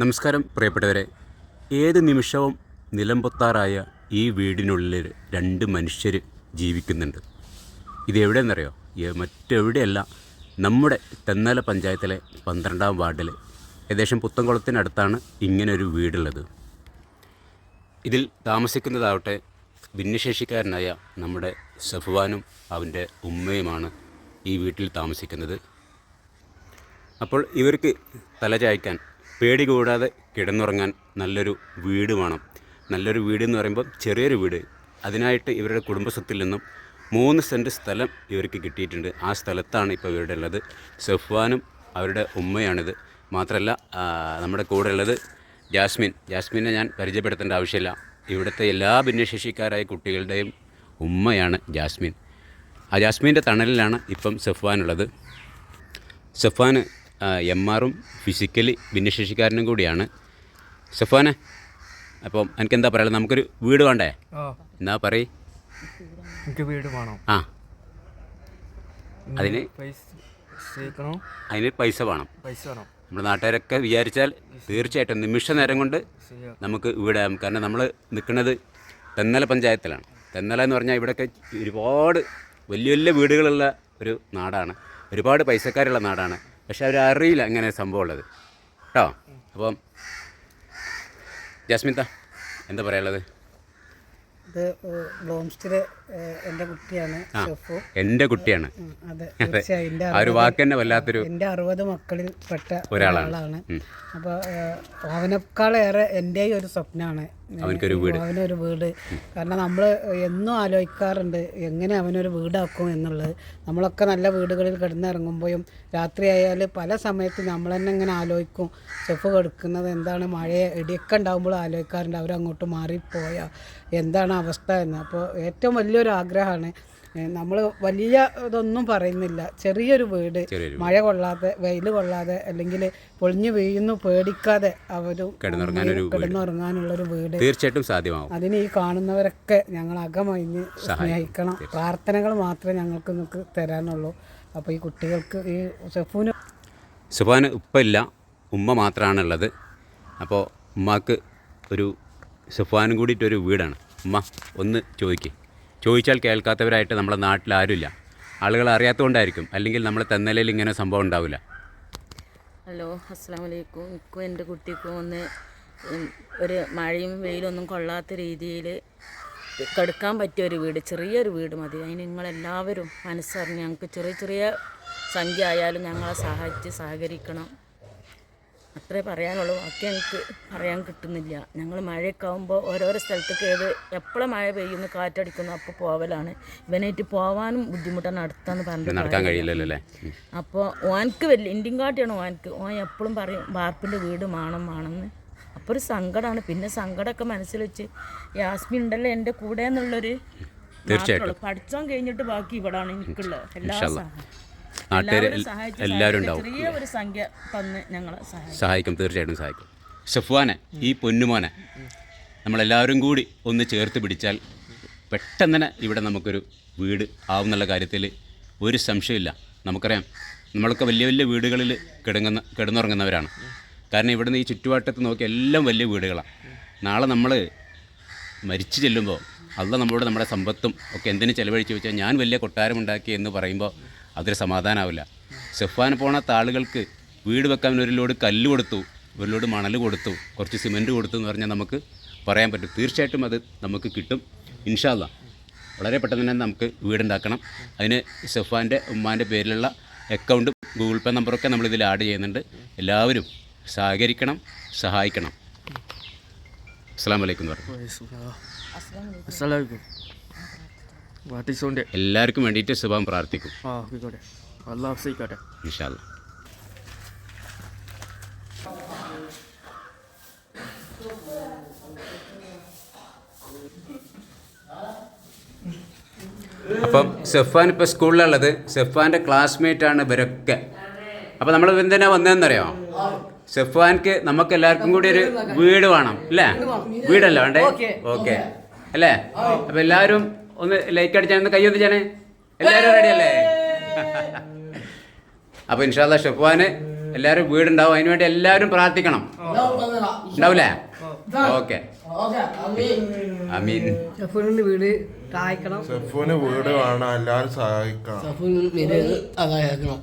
നമസ്കാരം പ്രിയപ്പെട്ടവരെ. ഏത് നിമിഷവും നിലംപൊത്താറായ ഈ വീടിനുള്ളിൽ രണ്ട് മനുഷ്യർ ജീവിക്കുന്നുണ്ട്. ഇതെവിടെയെന്നറിയോ മറ്റെവിടെയല്ല. നമ്മുടെ തെന്നല പഞ്ചായത്തിലെ പന്ത്രണ്ടാം വാർഡിൽ ഏകദേശം പുത്തൻകുളത്തിനടുത്താണ് ഇങ്ങനൊരു വീടുള്ളത്. ഇതിൽ താമസിക്കുന്നതാവട്ടെ ഭിന്നശേഷിക്കാരനായ നമ്മുടെ സഫ്വാനും അവന്റെ ഉമ്മയുമാണ് ഈ വീട്ടിൽ താമസിക്കുന്നത്. അപ്പോൾ ഇവർക്ക് തലചായ്ക്കാൻ പേടി കൂടാതെ കിടന്നുറങ്ങാൻ നല്ലൊരു വീട് വേണം. നല്ലൊരു വീട് എന്ന് പറയുമ്പോൾ ചെറിയൊരു വീട്. അതിനായിട്ട് ഇവരുടെ കുടുംബസ്വത്തിൽ നിന്നും മൂന്ന് സെന്റ് സ്ഥലം ഇവർക്ക് കിട്ടിയിട്ടുണ്ട്. ആ സ്ഥലത്താണ് ഇപ്പോൾ ഇവരുടെ ഉള്ളത്. സഫ്വാനും അവരുടെ ഉമ്മയാണിത്. മാത്രമല്ല നമ്മുടെ കൂടെ ഉള്ളത് ജാസ്മിൻ. ജാസ്മിനെ ഞാൻ പരിചയപ്പെടുത്തേണ്ട ആവശ്യമില്ല. ഇവിടുത്തെ എല്ലാ ഭിന്നശേഷിക്കാരായ കുട്ടികളുടെയും ഉമ്മയാണ് ജാസ്മിൻ. ആ ജാസ്മിന്റെ തണലിലാണ് ഇപ്പം സഫ്വാനുള്ളത് സഫാന് എം ആറും ഫിസിക്കലി ഭിന്നശേഷിക്കാരനും കൂടിയാണ്. സഫാനെ അപ്പം എനിക്കെന്താ പറയുക നമുക്കൊരു വീട് വേണ്ടേ? എന്നാ പറയ്. എനിക്ക് വീട് വേണം. ആ. അതിന് അതിന് പൈസ വേണം. പൈസ വേണം. നമ്മുടെ നാട്ടുകാരൊക്കെ വിചാരിച്ചാൽ തീർച്ചയായിട്ടും നിമിഷ നേരം കൊണ്ട് നമുക്ക് വീടാകും കാരണം നമ്മൾ നിൽക്കുന്നത് തെന്നല പഞ്ചായത്തിലാണ്. തെന്നല എന്ന് പറഞ്ഞാൽ ഇവിടെയൊക്കെ ഒരുപാട് വലിയ വലിയ വീടുകളുള്ള ഒരു നാടാണ്. ഒരുപാട് പൈസക്കാരുള്ള നാടാണ്. പക്ഷെ അവരറിയില്ല ഇങ്ങനെ സംഭവം ഉള്ളത്. കേട്ടോ? അപ്പം ജസ്മിത എന്താ പറയാനുള്ളത്? ഇത് ബ്ലോംസ്റ്റിൽ എന്റെ കുട്ടിയാണ് എന്റെ കുട്ടിയാണ്. ആ ഒരു വാക്ക് തന്നെ വല്ലാത്തൊരു എന്റെ അറുപത് മക്കളിൽ പെട്ട ഒരാളാണ്. അപ്പൊ അപ്പോൾ അവനേക്കാളേറെ എന്റെ ഒരു സ്വപ്നമാണ് അവനൊരു വീട്. അവനൊരു വീട്. കാരണം നമ്മൾ എന്നും ആലോചിക്കാറുണ്ട് എങ്ങനെ അവനൊരു വീടാക്കും എന്നുള്ളത്. നമ്മളൊക്കെ നല്ല വീടുകളിൽ കിടന്നിറങ്ങുമ്പോഴും രാത്രിയായാൽ പല സമയത്ത് നമ്മൾ തന്നെ ഇങ്ങനെ ആലോചിക്കും. ഷെഫ് കൊടുക്കുന്നത് എന്താണ്? മഴയെ ഇടിയൊക്കെ ഉണ്ടാകുമ്പോൾ ആലോചിക്കാറുണ്ട്. അവരങ്ങോട്ട് മാറിപ്പോയാൽ എന്താണ് അവസ്ഥ എന്ന്. അപ്പോൾ ഏറ്റവും വലിയൊരു ആഗ്രഹമാണ് നമ്മൾ വലിയ ഇതൊന്നും പറയുന്നില്ല. ചെറിയൊരു വീട് മഴ കൊള്ളാതെ വെയിൽ കൊള്ളാതെ അല്ലെങ്കിൽ പൊളിഞ്ഞു വീഴുന്നു പേടിക്കാതെ അവർ കിടന്നുറങ്ങാനുള്ളൊരു വീട്. തീർച്ചയായിട്ടും സാധ്യമാവും. അതിന് ഈ കാണുന്നവരൊക്കെ ഞങ്ങൾ അകമഴിഞ്ഞ് സ്നേഹിക്കണം. പ്രാർത്ഥനകൾ മാത്രമേ ഞങ്ങൾക്ക് നിങ്ങൾക്ക് തരാനുള്ളൂ. അപ്പോൾ ഈ കുട്ടികൾക്ക് ഈ ഷെഫൂന് സുബാന് ഉപ്പയില്ല ഉമ്മ മാത്രമാണുള്ളത് അപ്പോൾ ഉമ്മാക്ക് ഒരു സുഫാനും കൂടിയിട്ടൊരു വീടാണ്. ഉമ്മ ഒന്ന് ചോദിക്ക്. ചോദിച്ചാൽ കേൾക്കാത്തവരായിട്ട് നമ്മുടെ നാട്ടിൽ ആരുമില്ല. ആളുകൾ അറിയാത്തതുകൊണ്ടായിരിക്കും അല്ലെങ്കിൽ നമ്മൾ തെന്നലയിൽ ഇങ്ങനെ സംഭവം ഉണ്ടാവില്ല. ഹലോ അസ്സാം വലൈക്കും ഇക്കും എന്റെ കുട്ടിക്കും ഒന്ന് ഒരു മഴയും വെയിലൊന്നും കൊള്ളാത്ത രീതിയിൽ കെടുക്കാൻ പറ്റിയ ഒരു വീട് ചെറിയൊരു വീട് മതി. അതിന് നിങ്ങളെല്ലാവരും മനസ്സറിഞ്ഞ് ഞങ്ങൾക്ക് ചെറിയ ചെറിയ സംഖ്യ ആയാലും ഞങ്ങളെ സഹായിച്ച് സഹകരിക്കണം. അത്രേ പറയാനുള്ളൂ. ബാക്കി എനിക്ക് പറയാൻ കിട്ടുന്നില്ല. ഞങ്ങൾ മഴയൊക്കെ ആകുമ്പോൾ ഓരോരോ സ്ഥലത്തേക്ക് ഏത് എപ്പോഴും മഴ പെയ്യുന്നു കാറ്റടിക്കുന്നു അപ്പോൾ പോവലാണ്. ഇവനായിട്ട് പോവാനും ബുദ്ധിമുട്ടാണ് അടുത്താന്ന് പറഞ്ഞിട്ട് അപ്പോൾ ഓനക്ക് വലിയ ഇന്ത്യൻ കാട്ടിയാണ് ഓനക്ക് ഓൻ എപ്പോഴും പറയും വാർപ്പിന്റെ വീട് മാണം മാണെന്ന്. അപ്പോൾ ഒരു സങ്കടമാണ് പിന്നെ സങ്കടമൊക്കെ മനസ്സിൽ വെച്ച് യാസ്മിൻ ഉണ്ടല്ലോ എന്റെ കൂടെ എന്നുള്ളൊരു. പഠിച്ചോൻ കഴിഞ്ഞിട്ട് ബാക്കി ഇവിടാണ് എനിക്കുള്ളത്. എല്ലാ നാട്ടുകാർ എല്ലാവരും ഉണ്ടാവും. ചെറിയ ഒരു സംഖ്യ തന്ന് ഞങ്ങളെ സഹായിക്കും. സഹായിക്കും തീർച്ചയായിട്ടും സഹായിക്കും. ഷഫ്വാനെ ഈ പൊന്നുമോനെ നമ്മളെല്ലാവരും കൂടി ഒന്ന് ചേർത്ത് പിടിച്ചാൽ പെട്ടെന്ന് തന്നെ ഇവിടെ നമുക്കൊരു വീട് ആവുന്നുള്ള കാര്യത്തിൽ ഒരു സംശയമില്ല. നമുക്കറിയാം നമ്മളൊക്കെ വലിയ വലിയ വീടുകളിൽ കിടങ്ങുന്ന കിടന്നുറങ്ങുന്നവരാണ്. കാരണം ഇവിടുന്ന് ഈ ചുറ്റുവട്ടത്ത് നോക്കി എല്ലാം വലിയ വീടുകളാണ് നാളെ നമ്മൾ മരിച്ചു ചെല്ലുമ്പോൾ അല്ല നമ്മളോട് നമ്മുടെ സമ്പത്തും ഒക്കെ എന്തിനു ചിലവഴിച്ച് വെച്ചാൽ ഞാൻ വലിയ കൊട്ടാരമുണ്ടാക്കി എന്ന് പറയുമ്പോൾ അതൊരു സമാധാനമാവില്ല സെഫാൻ പോണത്ത ആളുകൾക്ക് വീട് വെക്കാൻ ഒരു ലോഡ് കല്ല് കൊടുത്തു ഒരു ലോഡ് മണൽ കൊടുത്തു കുറച്ച് സിമന്റ് കൊടുത്തു എന്ന് പറഞ്ഞാൽ നമുക്ക് പറയാൻ പറ്റും. തീർച്ചയായിട്ടും അത് നമുക്ക് കിട്ടും. ഇൻഷാല്ല വളരെ പെട്ടെന്ന് തന്നെ നമുക്ക് വീടുണ്ടാക്കണം. അതിന് സെഫാന്റെ ഉമ്മാന്റെ പേരിലുള്ള അക്കൗണ്ടും ഗൂഗിൾ പേ നമ്പറൊക്കെ നമ്മളിതിൽ ആഡ് ചെയ്യുന്നുണ്ട്. എല്ലാവരും സഹകരിക്കണം സഹായിക്കണം. അസ്സാം വലൈക്കും വാട്ടിച്ചോണ്ട് എല്ലാവർക്കും വേണ്ടിയിട്ട് ശുഭം പ്രാർത്ഥിക്കും. ആ ആയിക്കോട്ടെ. അള്ളാഹ് ഹഫ്സിക്കട്ടെ ഇൻഷാല്ല അപ്പം സെഫാൻ ഇപ്പോൾ സ്കൂളിലുള്ളത്. സെഫാന്റെ ക്ലാസ്മേറ്റ് ആണ് ഇവരൊക്കെ. അപ്പോൾ നമ്മൾ എന്തിനാ വന്നതെന്നറിയോ? സെഫാൻക്ക് നമുക്ക് എല്ലാവർക്കും കൂടി ഒരു വീട് വേണം അല്ലേ? വീടല്ല വേണ്ടേ? ഓക്കെ. അല്ലേ? അപ്പോൾ എല്ലാവരും ഒന്ന് ലൈക്ക് അടിച്ചാൽ കൈ ഒന്നിച്ചാണ് എല്ലാവരും റെഡി അല്ലേ? അപ്പൊ ഇൻഷാല്ല ഷെഫ്വാന് എല്ലാവരും വീടുണ്ടാവും. അതിനുവേണ്ടി എല്ലാവരും പ്രാർത്ഥിക്കണം. ഉണ്ടാവില്ലേ ഓക്കെ. അമീൻ. വീട് സഹായിക്കണം. വീട് വേണം എല്ലാവരും സഹായിക്കണം. സഹായിക്കണം.